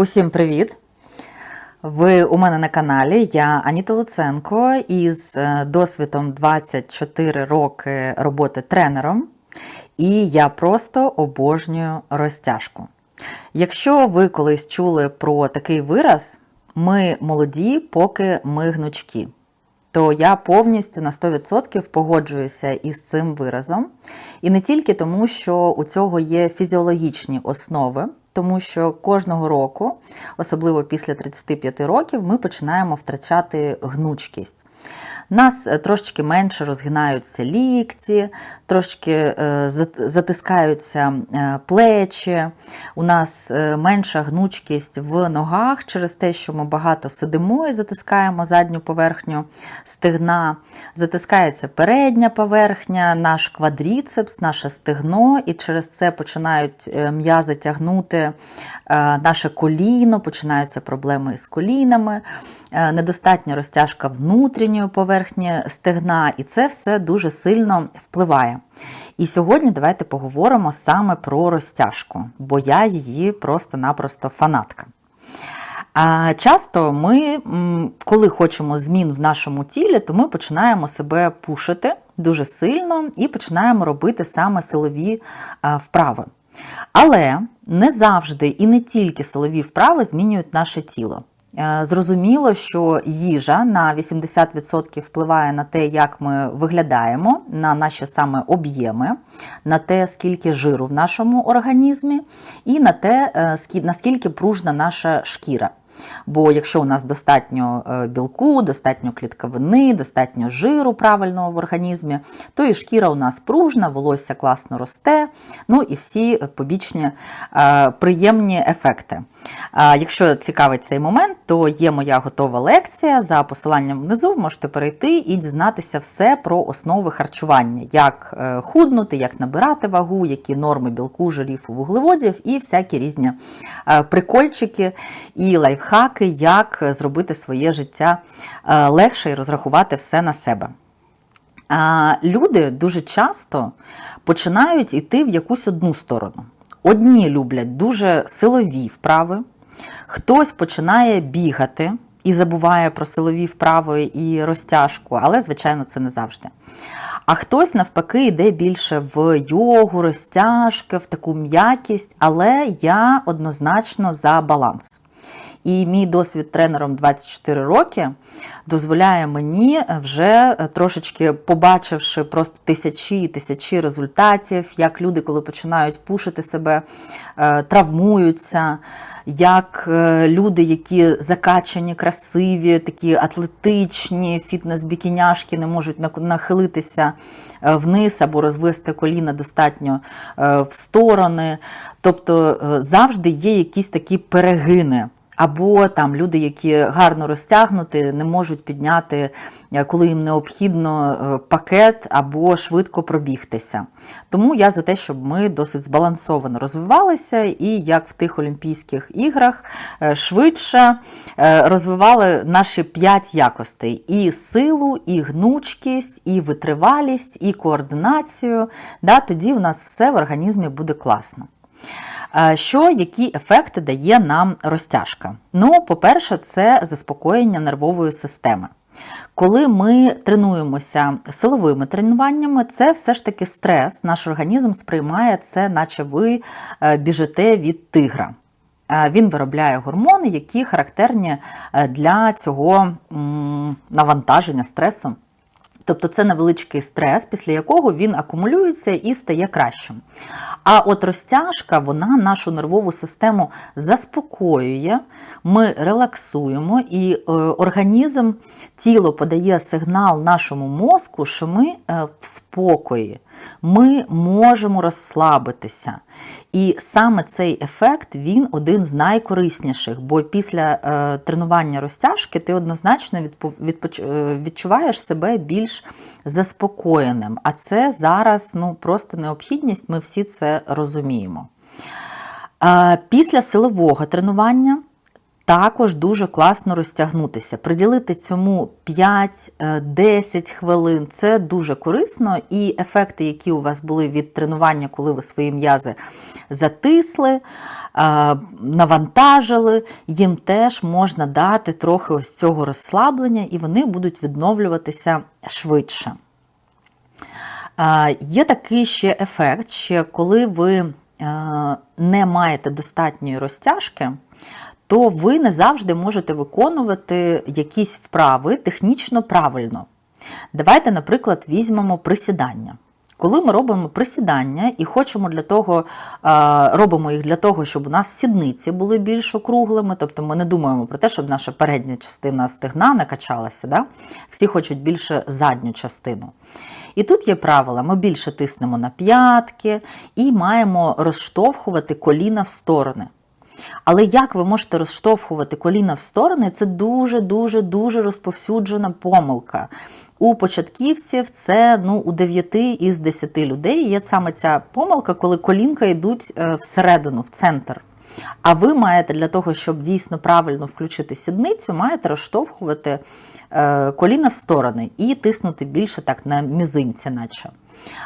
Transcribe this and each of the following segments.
Усім привіт! Ви у мене на каналі. Я Аніта Луценко із е, досвідом 24 роки роботи тренером. І я просто обожнюю розтяжку. Якщо ви колись чули про такий вираз, ми молоді, поки ми гнучкі, то я повністю на 100% погоджуюся із цим виразом. І не тільки тому, що у цього є фізіологічні основи. Тому що кожного року, особливо після 35 років, ми починаємо втрачати гнучкість. Нас е, трошки менше розгинаються лікті, трошки е, затискаються е, плечі, у нас менша гнучкість в ногах через те, що ми багато сидимо і затискаємо задню поверхню стегна, затискається передня поверхня, наш квадріцепс, наше стегно, і через це починають м'язи тягнути наше коліно, починаються проблеми з колінами, недостатня розтяжка внутрішньої поверхні стегна, і це все дуже сильно впливає. І сьогодні давайте поговоримо саме про розтяжку, бо я її просто-напросто фанатка. А Часто ми, коли хочемо змін в нашому тілі, то ми починаємо себе пушити дуже сильно і починаємо робити саме силові вправи. Але не завжди і не тільки силові вправи змінюють наше тіло. Е, зрозуміло, що їжа на 80% впливає на те, як ми виглядаємо, на наші саме об'єми, на те, скільки жиру в нашому організмі, і на те, е, наскільки пружна наша шкіра. Бо якщо у нас достатньо е, білку, достатньо клітковини, достатньо жиру правильного в організмі, то і шкіра у нас пружна, волосся класно росте, ну і всі побічні е, приємні ефекти. Якщо цікавить цей момент, то є моя готова лекція. За посиланням внизу можете перейти і дізнатися все про основи харчування, як е, худнути, як набирати вагу, які норми білку, жирів, вуглеводів і всякі різні прикольчики і лайфхаки лайфхаки, як зробити своє життя е, легше і розрахувати все на себе. Люди дуже часто починають йти в якусь одну сторону. Одні люблять дуже силові вправи, хтось починає бігати і забуває про силові вправи і розтяжку, але, звичайно, це не завжди. А хтось, навпаки, йде більше в йогу, розтяжки, в таку м'якість, але я однозначно за баланс. І мій досвід тренером 24 роки дозволяє мені вже е, трошечки побачивши просто тисячі і тисячі результатів, як люди, коли починають пушити себе, е, травмуються, як е, люди, які закачані, красиві, такі атлетичні, фітнес-бікіняшки не можуть нахилитися вниз або розвести коліна достатньо в сторони. Тобто завжди є якісь такі перегини. Або там люди, які гарно розтягнуті, не можуть підняти, е, коли їм необхідно е, пакет або швидко пробігтися. Тому я за те, щоб ми досить збалансовано розвивалися і як в тих Олімпійських іграх е, швидше розвивали наші п'ять якостей: і силу, і гнучкість, і витривалість, і координацію. Да, Тоді у нас все в організмі буде класно. Що, які ефекти дає нам розтяжка? Ну, по-перше, це заспокоєння нервової системи. Коли ми тренуємося силовими тренуваннями, це все ж таки стрес. Наш організм сприймає це, наче ви е, біжите від тигра. Е, він виробляє гормони, які характерні е, для цього навантаження стресу. Тобто це невеличкий стрес, після якого він акумулюється і стає кращим. А от розтяжка, вона нашу нервову систему заспокоює, ми релаксуємо, і е, організм, тіло подає сигнал нашому мозку, що ми е, в спокої, ми можемо розслабитися. І саме цей ефект він один з найкорисніших, бо після е, тренування розтяжки ти однозначно відпоч... Е, відчуваєш себе більш заспокоєним. А це зараз ну, просто необхідність, ми всі це розуміємо. Е, після силового тренування також дуже класно розтягнутися. Приділити цьому 5-10 хвилин це дуже корисно, і ефекти, які у вас були від тренування, коли ви свої м'язи затисли, навантажили, їм теж можна дати трохи ось цього розслаблення, і вони будуть відновлюватися швидше. Є такий ще ефект, що коли ви не маєте достатньої розтяжки, то ви не завжди можете виконувати якісь вправи технічно правильно. Давайте, наприклад, візьмемо присідання. Коли ми робимо присідання і хочемо для того, робимо їх для того, щоб у нас сідниці були більш округлими, тобто ми не думаємо про те, щоб наша передня частина стегна накачалася. Да? Всі хочуть більше задню частину. І тут є правила: ми більше тиснемо на п'ятки і маємо розштовхувати коліна в сторони. Але як ви можете розштовхувати коліна в сторони, це дуже-дуже дуже розповсюджена помилка. У початківців це ну, у 9 із 10 людей є саме ця помилка, коли колінка йдуть е, всередину, в центр. А ви маєте для того, щоб дійсно правильно включити сідницю, маєте розштовхувати е, коліна в сторони і тиснути більше так на мізинці, наче.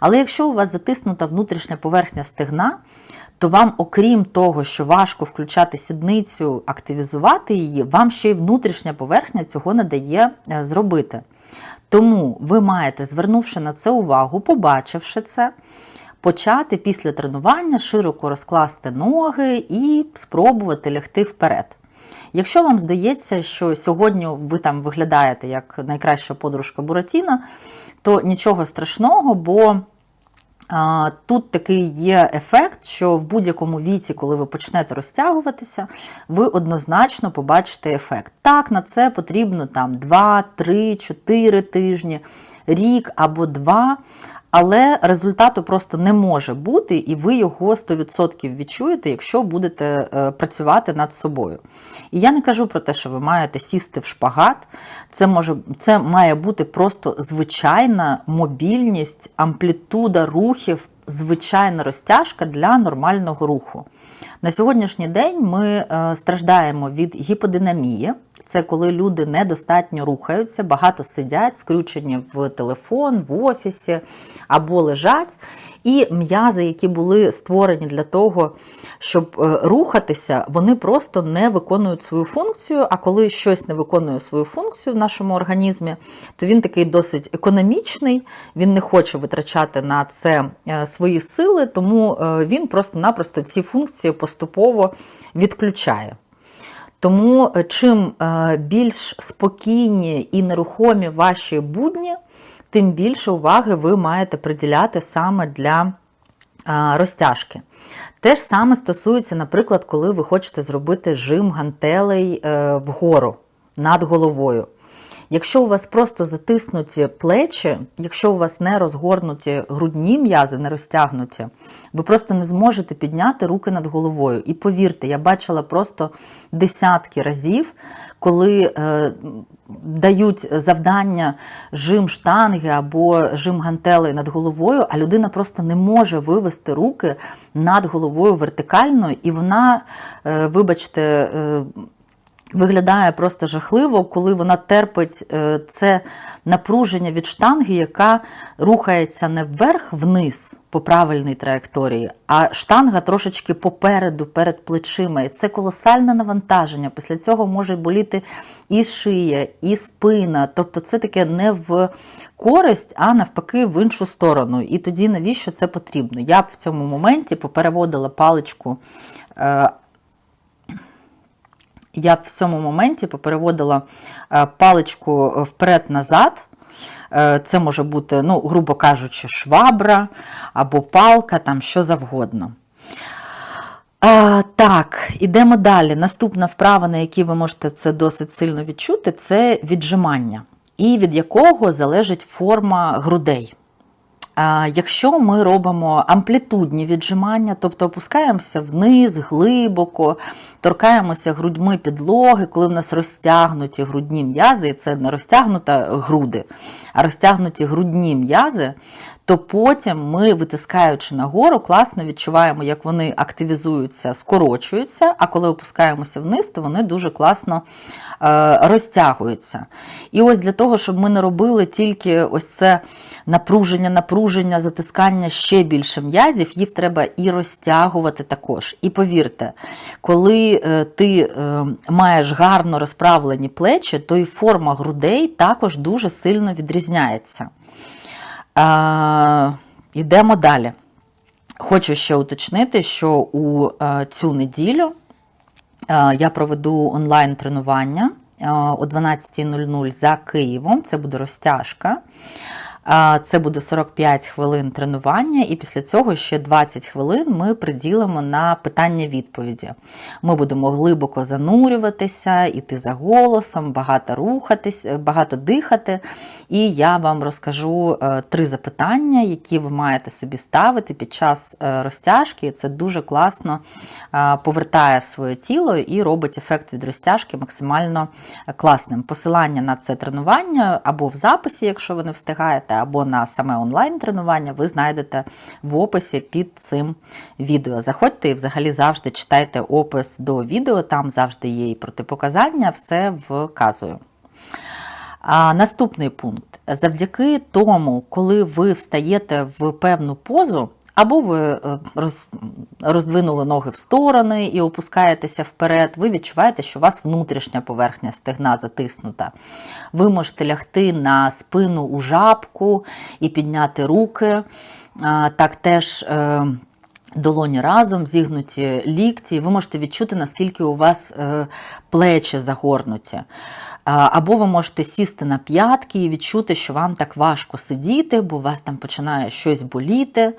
Але якщо у вас затиснута внутрішня поверхня стегна, то вам, окрім того, що важко включати сідницю, активізувати її, вам ще й внутрішня поверхня цього не дає е, зробити. Тому ви маєте, звернувши на це увагу, побачивши це, почати після тренування широко розкласти ноги і спробувати лягти вперед. Якщо вам здається, що сьогодні ви там виглядаєте як найкраща подружка Буратіна, то нічого страшного, бо Тут такий є ефект, що в будь-якому віці, коли ви почнете розтягуватися, ви однозначно побачите ефект. Так, на це потрібно там 2, 3, 4 тижні, рік або два, але результату просто не може бути, і ви його 100% відчуєте, якщо будете е, працювати над собою. І я не кажу про те, що ви маєте сісти в шпагат. Це може, це має бути просто звичайна мобільність, амплітуда рухів, звичайна розтяжка для нормального руху. На сьогоднішній день ми е, страждаємо від гіподинамії. Це коли люди недостатньо рухаються, багато сидять, скрючені в телефон, в офісі або лежать. І м'язи, які були створені для того, щоб е, рухатися, вони просто не виконують свою функцію. А коли щось не виконує свою функцію в нашому організмі, то він такий досить економічний, він не хоче витрачати на це е, свої сили, тому е, він просто-напросто ці функції поступово відключає. Тому е, чим е, більш спокійні і нерухомі ваші будні, тим більше уваги ви маєте приділяти саме для е, розтяжки. Те ж саме стосується, наприклад, коли ви хочете зробити жим гантелей вгору над головою. Якщо у вас просто затиснуті плечі, якщо у вас не розгорнуті грудні м'язи, не розтягнуті, ви просто не зможете підняти руки над головою. І повірте, я бачила просто десятки разів, коли е, дають завдання жим штанги або жим гантелей над головою, а людина просто не може вивести руки над головою вертикально, і вона, е, вибачте, е, Виглядає просто жахливо, коли вона терпить е, це напруження від штанги, яка рухається не вверх-вниз по правильній траєкторії, а штанга трошечки попереду, перед плечима. І це колосальне навантаження. Після цього може боліти і шия, і спина. Тобто це таке не в користь, а навпаки, в іншу сторону. І тоді навіщо це потрібно? Я б в цьому моменті попереводила паличку. Е, я в цьому моменті попереводила е, паличку вперед-назад. Е, це може бути, ну, грубо кажучи, швабра або палка, там що завгодно. А, Так, ідемо далі. Наступна вправа, на якій ви можете це досить сильно відчути, це віджимання, і від якого залежить форма грудей. Якщо ми робимо амплітудні віджимання, тобто опускаємося вниз, глибоко, торкаємося грудьми підлоги, коли в нас розтягнуті грудні м'язи, і це не розтягнута груди, а розтягнуті грудні м'язи, то потім ми, витискаючи нагору, класно відчуваємо, як вони активізуються, скорочуються, а коли опускаємося вниз, то вони дуже класно е, розтягуються. І ось для того, щоб ми не робили тільки ось це напруження, напруження, затискання ще більше м'язів, їх треба і розтягувати також. І повірте, коли е, ти е, маєш гарно розправлені плечі, то і форма грудей також дуже сильно відрізняється. Йдемо далі. Хочу ще уточнити, що у е, цю неділю е, я проведу онлайн-тренування е, о 12.00 за Києвом. Це буде розтяжка. Це буде 45 хвилин тренування, і після цього ще 20 хвилин ми приділимо на питання-відповіді. Ми будемо глибоко занурюватися, іти за голосом, багато рухатись, багато дихати. І я вам розкажу е, три запитання, які ви маєте собі ставити під час е, розтяжки. Це дуже класно е, повертає в своє тіло і робить ефект від розтяжки максимально класним. Посилання на це тренування або в записі, якщо ви не встигаєте або на саме онлайн-тренування, ви знайдете в описі під цим відео. Заходьте і взагалі завжди читайте опис до відео, там завжди є і протипоказання, все вказую. А Наступний пункт. Завдяки тому, коли ви встаєте в певну позу, або ви е, роздвинули ноги в сторони і опускаєтеся вперед, ви відчуваєте, що у вас внутрішня поверхня стегна затиснута. Ви можете лягти на спину у жабку і підняти руки. Так теж. Е, долоні разом, зігнуті лікті, ви можете відчути, наскільки у вас е, плечі загорнуті. Або ви можете сісти на п'ятки і відчути, що вам так важко сидіти, бо у вас там починає щось боліти.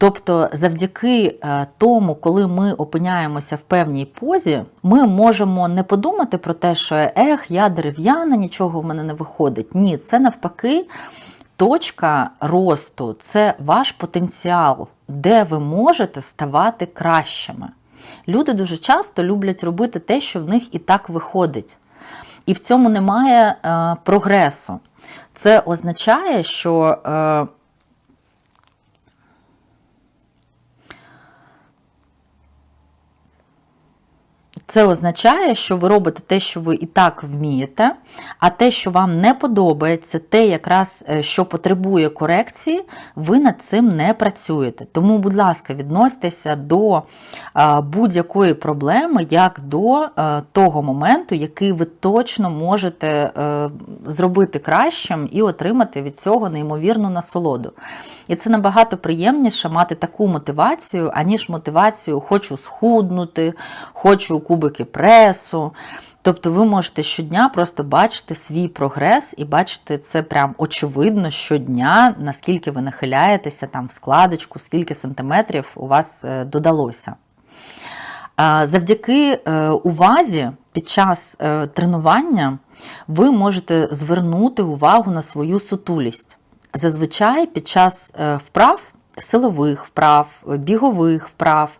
Тобто, завдяки е, тому, коли ми опиняємося в певній позі, ми можемо не подумати про те, що ех, я дерев'яна, нічого в мене не виходить. Ні, це навпаки точка росту, це ваш потенціал, де ви можете ставати кращими. Люди дуже часто люблять робити те, що в них і так виходить. І в цьому немає е, прогресу. Це означає, що. Е, Це означає, що ви робите те, що ви і так вмієте, а те, що вам не подобається, те, якраз е, що потребує корекції, ви над цим не працюєте. Тому, будь ласка, відносьтеся до е, будь-якої проблеми, як до е, того моменту, який ви точно можете зробити кращим і отримати від цього неймовірну насолоду. І це набагато приємніше мати таку мотивацію, аніж мотивацію хочу схуднути, хочу кубики пресу. Тобто ви можете щодня просто бачити свій прогрес і бачити це прям очевидно щодня, наскільки ви нахиляєтеся там в складочку, скільки сантиметрів у вас е, додалося. Завдяки е, увазі під час е, тренування ви можете звернути увагу на свою сутулість. Зазвичай під час вправ силових вправ, бігових вправ.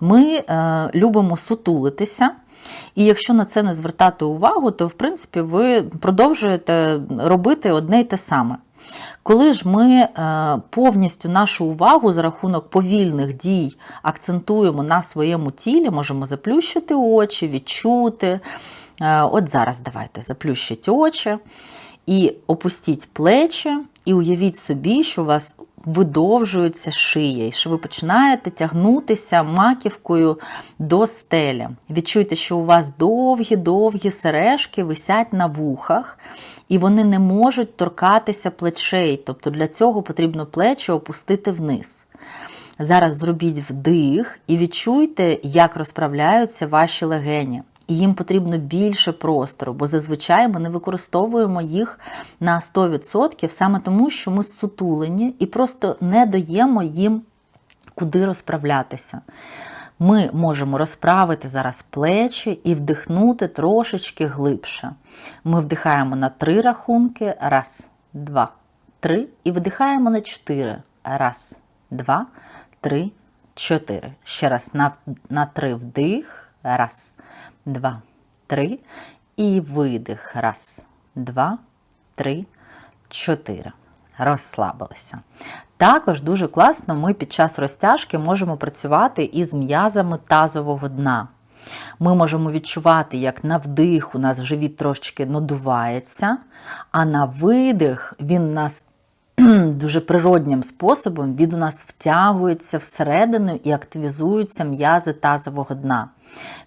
Ми е, любимо сутулитися. І якщо на це не звертати увагу, то в принципі ви продовжуєте робити одне й те саме. Коли ж ми е, повністю нашу увагу за рахунок повільних дій акцентуємо на своєму тілі, можемо заплющити очі, відчути. Е, от зараз давайте заплющіть очі і опустіть плечі, і уявіть собі, що у вас видовжується шия, і що ви починаєте тягнутися маківкою до стелі. Відчуйте, що у вас довгі-довгі сережки висять на вухах, і вони не можуть торкатися плечей. Тобто для цього потрібно плечі опустити вниз. Зараз зробіть вдих і відчуйте, як розправляються ваші легені і їм потрібно більше простору, бо зазвичай ми не використовуємо їх на 100% саме тому, що ми сутулені і просто не даємо їм куди розправлятися. Ми можемо розправити зараз плечі і вдихнути трошечки глибше. Ми вдихаємо на три рахунки. Раз, два, три. І видихаємо на чотири. Раз, два, три, чотири. Ще раз на, на три вдих. Раз два, три. І видих. Раз, два, три, чотири. розслабилися. Також дуже класно ми під час розтяжки можемо працювати із м'язами тазового дна. Ми можемо відчувати, як на вдих у нас живіт трошечки надувається, а на видих він нас дуже природнім способом він у нас втягується всередину і активізуються м'язи тазового дна.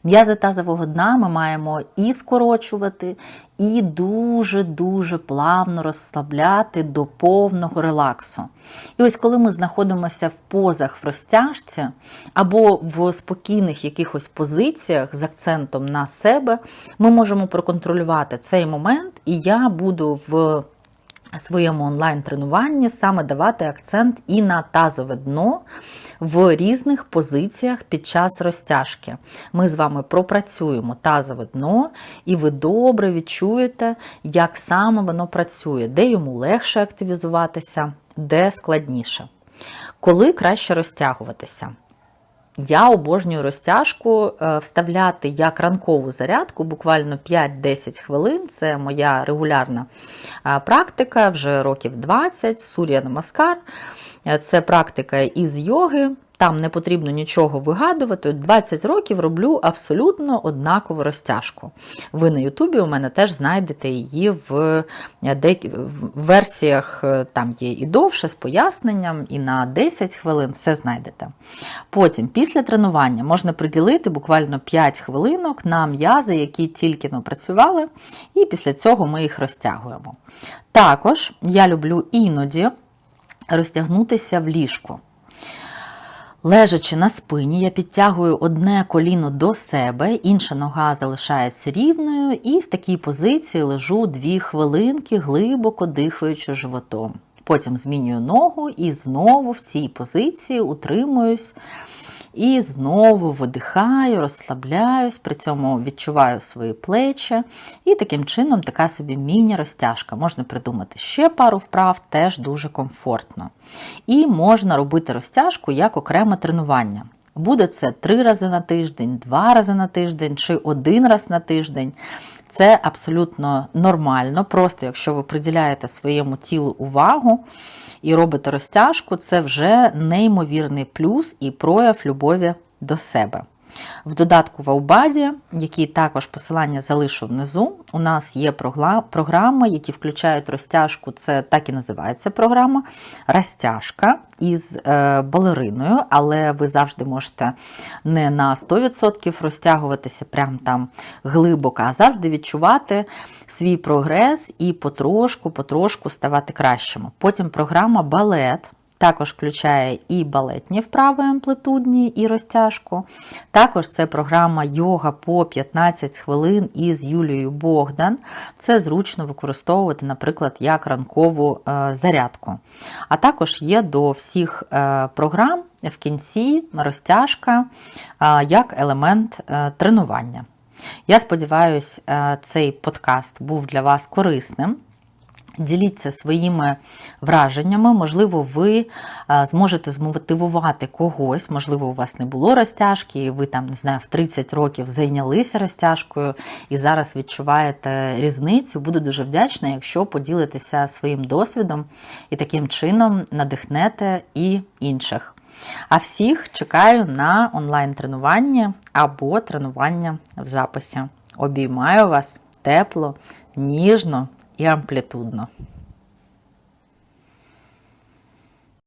М'язи тазового дна ми маємо і скорочувати, і дуже-дуже плавно розслабляти до повного релаксу. І ось коли ми знаходимося в позах в розтяжці або в спокійних якихось позиціях з акцентом на себе, ми можемо проконтролювати цей момент, і я буду в своєму онлайн-тренуванні саме давати акцент і на тазове дно в різних позиціях під час розтяжки. Ми з вами пропрацюємо тазове дно, і ви добре відчуєте, як саме воно працює, де йому легше активізуватися, де складніше. Коли краще розтягуватися? Я обожнюю розтяжку е, вставляти як ранкову зарядку, буквально 5-10 хвилин. Це моя регулярна е, практика вже років 20, Сур'я Намаскар. Е, це практика із йоги. Там не потрібно нічого вигадувати. 20 років роблю абсолютно однакову розтяжку. Ви на Ютубі у мене теж знайдете її в версіях, е, там є і довше, з поясненням, і на 10 хвилин все знайдете. Потім, після тренування, можна приділити буквально 5 хвилинок на м'язи, які тільки працювали, і після цього ми їх розтягуємо. Також я люблю іноді розтягнутися в ліжку. Лежачи на спині, я підтягую одне коліно до себе, інша нога залишається рівною, і в такій позиції лежу дві хвилинки, глибоко дихаючи животом. Потім змінюю ногу і знову в цій позиції утримуюсь. І знову видихаю, розслабляюсь, при цьому відчуваю свої плечі. І таким чином така собі міні-розтяжка. Можна придумати ще пару вправ, теж дуже комфортно. І можна робити розтяжку як окреме тренування. Буде це три рази на тиждень, два рази на тиждень чи один раз на тиждень. Це абсолютно нормально. Просто якщо ви приділяєте своєму тілу увагу і робите розтяжку, це вже неймовірний плюс і прояв любові до себе. В додатку в Аубаді, який також посилання залишу внизу, у нас є програми, які включають розтяжку, це так і називається програма розтяжка із е, балериною, але ви завжди можете не на 100% розтягуватися прям там глибоко, а завжди відчувати свій прогрес і потрошку-потрошку ставати кращим. Потім програма балет. Також включає і балетні вправи амплитудні, і розтяжку. Також це програма йога по 15 хвилин із Юлією Богдан. Це зручно використовувати, наприклад, як ранкову е, зарядку. А також є до всіх е, програм в кінці розтяжка е, як елемент тренування. Я сподіваюся, цей подкаст був для вас корисним. Діліться своїми враженнями, можливо, ви зможете змотивувати когось, можливо, у вас не було розтяжки, і ви там, не знаю, в 30 років зайнялися розтяжкою і зараз відчуваєте різницю. Буду дуже вдячна, якщо поділитеся своїм досвідом і таким чином надихнете і інших. А всіх чекаю на онлайн-тренування або тренування в записі. Обіймаю вас тепло, ніжно і амплітудно.